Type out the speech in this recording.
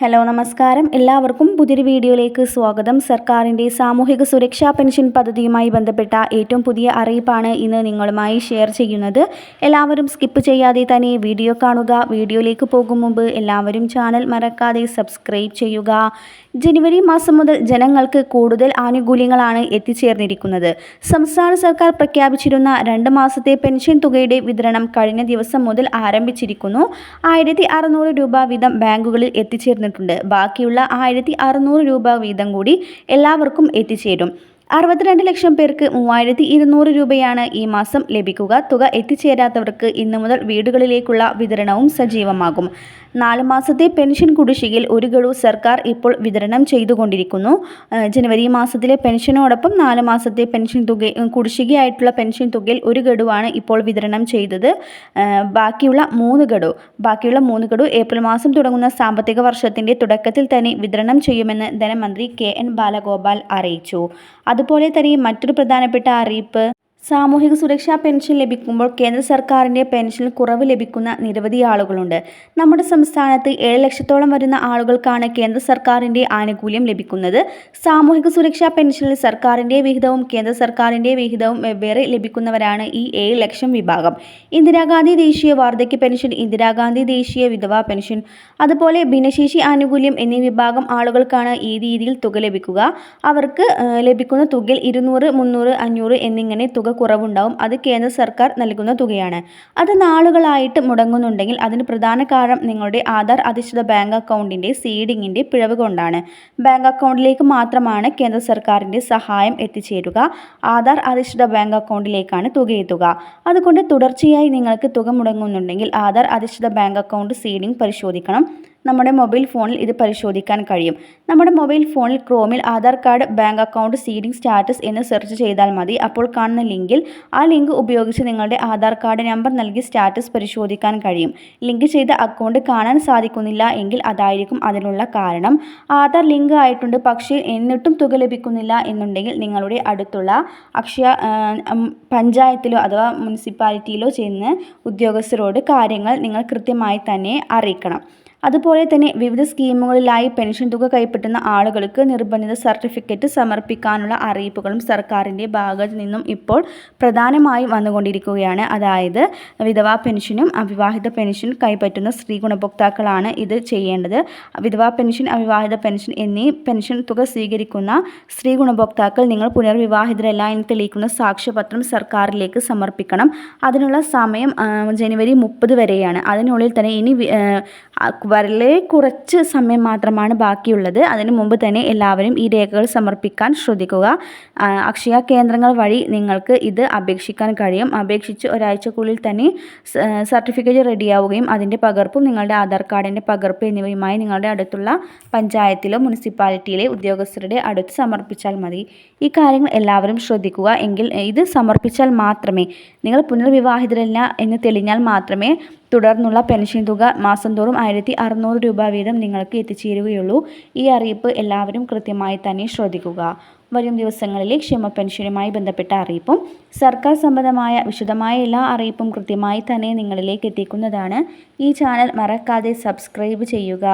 Hello നമസ്കാരം. എല്ലാവർക്കും പുതിയൊരു വീഡിയോയിലേക്ക് സ്വാഗതം. സർക്കാരിന്റെ സാമൂഹിക സുരക്ഷാ പെൻഷൻ പദ്ധതിയുമായി ബന്ധപ്പെട്ട ഏറ്റവും പുതിയ അറിയിപ്പാണ് ഇന്ന് നിങ്ങളുമായി ഷെയർ ചെയ്യുന്നത്. എല്ലാവരും സ്കിപ്പ് ചെയ്യാതെ തന്നെ വീഡിയോ കാണുക. വീഡിയോയിലേക്ക് പോകും മുമ്പ് എല്ലാവരും ചാനൽ മറക്കാതെ സബ്സ്ക്രൈബ് ചെയ്യുക. ജനുവരി മാസം മുതൽ ജനങ്ങൾക്ക് കൂടുതൽ ആനുകൂല്യങ്ങളാണ് എത്തിച്ചേർന്നിരിക്കുന്നത്. സംസ്ഥാന സർക്കാർ പ്രഖ്യാപിച്ചിരുന്ന രണ്ട് മാസത്തെ പെൻഷൻ തുകയുടെ വിതരണം കഴിഞ്ഞ ദിവസം മുതൽ ആരംഭിച്ചിരിക്കുന്നു. ആയിരത്തി രൂപ വീതം ബാങ്കുകളിൽ എത്തിച്ചേർന്നു ചേർന്നിട്ടുണ്ട് ബാക്കിയുള്ള ആയിരത്തി അറുന്നൂറ് രൂപ വീതം കൂടി എല്ലാവർക്കും എത്തിച്ചേരും. അറുപത്തിരണ്ട് ലക്ഷം പേർക്ക് മൂവായിരത്തി ഇരുന്നൂറ് രൂപയാണ് ഈ മാസം ലഭിക്കുക. തുക എത്തിച്ചേരാത്തവർക്ക് ഇന്നു മുതൽ വീടുകളിലേക്കുള്ള വിതരണവും സജീവമാകും. നാല് മാസത്തെ പെൻഷൻ കുടിശ്ശികയിൽ ഒരു ഗഡു സർക്കാർ ഇപ്പോൾ വിതരണം ചെയ്തുകൊണ്ടിരിക്കുന്നു. ജനുവരി മാസത്തിലെ പെൻഷനോടൊപ്പം നാല് മാസത്തെ പെൻഷൻ തുക കുടിശ്ശികയായിട്ടുള്ള പെൻഷൻ തുകയിൽ ഒരു ഗഡുവാണ് ഇപ്പോൾ വിതരണം ചെയ്തത്. ബാക്കിയുള്ള മൂന്ന് ഗഡു ബാക്കിയുള്ള മൂന്ന് ഗഡു ഏപ്രിൽ മാസം തുടങ്ങുന്ന സാമ്പത്തിക വർഷത്തിന്റെ തുടക്കത്തിൽ തന്നെ വിതരണം ചെയ്യുമെന്ന് ധനമന്ത്രി കെ എൻ ബാലഗോപാൽ അറിയിച്ചു. അതുപോലെ തന്നെ മറ്റൊരു പ്രധാനപ്പെട്ട അറിയിപ്പ് സാമൂഹിക സുരക്ഷാ പെൻഷൻ ലഭിക്കുമ്പോൾ കേന്ദ്ര സർക്കാരിന്റെ പെൻഷനിൽ കുറവ് ലഭിക്കുന്ന നിരവധി ആളുകളുണ്ട്. നമ്മുടെ സംസ്ഥാനത്ത് ഏഴ് ലക്ഷത്തോളം വരുന്ന ആളുകൾക്കാണ് കേന്ദ്ര സർക്കാരിന്റെ ആനുകൂല്യം ലഭിക്കുന്നത്. സാമൂഹിക സുരക്ഷാ പെൻഷനിൽ സർക്കാരിന്റെ വിഹിതവും കേന്ദ്ര സർക്കാരിന്റെ വിഹിതവും വെവ്വേറെ ലഭിക്കുന്നവരാണ് ഈ ഏഴ് ലക്ഷം വിഭാഗം. ഇന്ദിരാഗാന്ധി ദേശീയ വാർദ്ധക്യ പെൻഷൻ ഇന്ദിരാഗാന്ധി ദേശീയ വിധവാ പെൻഷൻ അതുപോലെ ഭിന്നശേഷി ആനുകൂല്യം എന്നീ വിഭാഗം ആളുകൾക്കാണ് ഈ രീതിയിൽ തുക ലഭിക്കുക. അവർക്ക് ലഭിക്കുന്ന തുകയിൽ ഇരുന്നൂറ് മുന്നൂറ് അഞ്ഞൂറ് എന്നിങ്ങനെ തുക കുറവുണ്ടാവും. അത് കേന്ദ്ര സർക്കാർ നൽകുന്ന തുകയാണ്. അത് നാളുകളായിട്ട് മുടങ്ങുന്നുണ്ടെങ്കിൽ അതിന് പ്രധാന കാരണം നിങ്ങളുടെ ആധാർ അധിഷ്ഠിത ബാങ്ക് അക്കൗണ്ടിന്റെ സീഡിങ്ങിന്റെ പിഴവ് കൊണ്ടാണ്. ബാങ്ക് അക്കൗണ്ടിലേക്ക് മാത്രമാണ് കേന്ദ്ര സർക്കാരിന്റെ സഹായം എത്തിച്ചേരുക. ആധാർ അധിഷ്ഠിത ബാങ്ക് അക്കൗണ്ടിലേക്കാണ് തുക എത്തുക. അതുകൊണ്ട് തുടർച്ചയായി നിങ്ങൾക്ക് തുക മുടങ്ങുന്നുണ്ടെങ്കിൽ ആധാർ അധിഷ്ഠിത ബാങ്ക് അക്കൗണ്ട് സീഡിംഗ് പരിശോധിക്കണം. നമ്മുടെ മൊബൈൽ ഫോണിൽ ഇത് പരിശോധിക്കാൻ കഴിയും. നമ്മുടെ മൊബൈൽ ഫോണിൽ ക്രോമിൽ Aadhaar card bank account seeding status എന്ന് സെർച്ച് ചെയ്താൽ മതി. അപ്പോൾ കാണുന്ന ലിങ്കിൽ ആ ലിങ്ക് ഉപയോഗിച്ച് നിങ്ങളുടെ ആധാർ കാർഡ് നമ്പർ നൽകി സ്റ്റാറ്റസ് പരിശോധിക്കാൻ കഴിയും. ലിങ്ക് ചെയ്ത അക്കൗണ്ട് കാണാൻ സാധിക്കുന്നില്ല എങ്കിൽ അതായിരിക്കും അതിനുള്ള കാരണം. ആധാർ ലിങ്ക് ആയിട്ടുണ്ട്. പക്ഷേ എന്നിട്ടും തുക ലഭിക്കുന്നില്ല എന്നുണ്ടെങ്കിൽ നിങ്ങളുടെ അടുത്തുള്ള അക്ഷയ പഞ്ചായത്തിലോ അഥവാ മുനിസിപ്പാലിറ്റിയിലോ ചെന്ന് ഉദ്യോഗസ്ഥരോട് കാര്യങ്ങൾ നിങ്ങൾ കൃത്യമായി തന്നെ അറിയിക്കണം. അതുപോലെ തന്നെ വിവിധ സ്കീമുകളിലായി പെൻഷൻ തുക കൈപ്പറ്റുന്ന ആളുകൾക്ക് നിർബന്ധിത സർട്ടിഫിക്കറ്റ് സമർപ്പിക്കാനുള്ള അറിയിപ്പുകളും സർക്കാരിന്റെ ഭാഗത്ത് നിന്നും ഇപ്പോൾ പ്രധാനമായും വന്നുകൊണ്ടിരിക്കുകയാണ്. അതായത് വിധവാ പെൻഷനും അവിവാഹിത പെൻഷൻ കൈപ്പറ്റുന്ന സ്ത്രീ ഗുണഭോക്താക്കളാണ് ഇത് ചെയ്യേണ്ടത്. വിധവാ പെൻഷൻ അവിവാഹിത പെൻഷൻ എന്നീ പെൻഷൻ തുക സ്വീകരിക്കുന്ന സ്ത്രീ ഗുണഭോക്താക്കൾ നിങ്ങൾ പുനർവിവാഹിതരല്ല എന്ന് തെളിയിക്കുന്ന സാക്ഷ്യപത്രം സർക്കാരിലേക്ക് സമർപ്പിക്കണം. അതിനുള്ള സമയം ജനുവരി മുപ്പത് വരെയാണ്. അതിനുള്ളിൽ തന്നെ ഇനി വളരെ കുറച്ച് സമയം മാത്രമാണ് ബാക്കിയുള്ളത്. അതിനു മുമ്പ് തന്നെ എല്ലാവരും ഈ രേഖകൾ സമർപ്പിക്കാൻ ശ്രദ്ധിക്കുക. അക്ഷയ കേന്ദ്രങ്ങൾ വഴി നിങ്ങൾക്ക് ഇത് അപേക്ഷിക്കാൻ കഴിയും. അപേക്ഷിച്ച് ഒരാഴ്ചക്കുള്ളിൽ തന്നെ സർട്ടിഫിക്കറ്റ് റെഡിയാവുകയും അതിന്റെ പകർപ്പും നിങ്ങളുടെ ആധാർ കാർഡിന്റെ പകർപ്പ് എന്നിവയുമായി നിങ്ങളുടെ അടുത്തുള്ള പഞ്ചായത്തിലോ മുനിസിപ്പാലിറ്റിയിലെ ഉദ്യോഗസ്ഥരുടെ അടുത്ത് സമർപ്പിച്ചാൽ മതി. ഈ കാര്യങ്ങൾ എല്ലാവരും ശ്രദ്ധിക്കുക. എങ്കിൽ ഇത് സമർപ്പിച്ചാൽ മാത്രമേ നിങ്ങൾ പുനർവിവാഹിതരല്ല എന്ന് തെളിഞ്ഞാൽ മാത്രമേ തുടർന്നുള്ള പെൻഷൻ തുക മാസം തോറും ആയിരത്തി അറുന്നൂറ് രൂപ വീതം നിങ്ങൾക്ക് എത്തിച്ചേരുകയുള്ളൂ. ഈ അറിയിപ്പ് എല്ലാവരും കൃത്യമായി തന്നെ ശ്രദ്ധിക്കുക. വരും ദിവസങ്ങളിലെ ക്ഷേമ പെൻഷനുമായി ബന്ധപ്പെട്ട അറിയിപ്പും സർക്കാർ സംബന്ധമായ വിശദമായ എല്ലാ അറിയിപ്പും കൃത്യമായി തന്നെ നിങ്ങളിലേക്ക് എത്തിക്കുന്നതാണ്. ഈ ചാനൽ മറക്കാതെ സബ്സ്ക്രൈബ് ചെയ്യുക.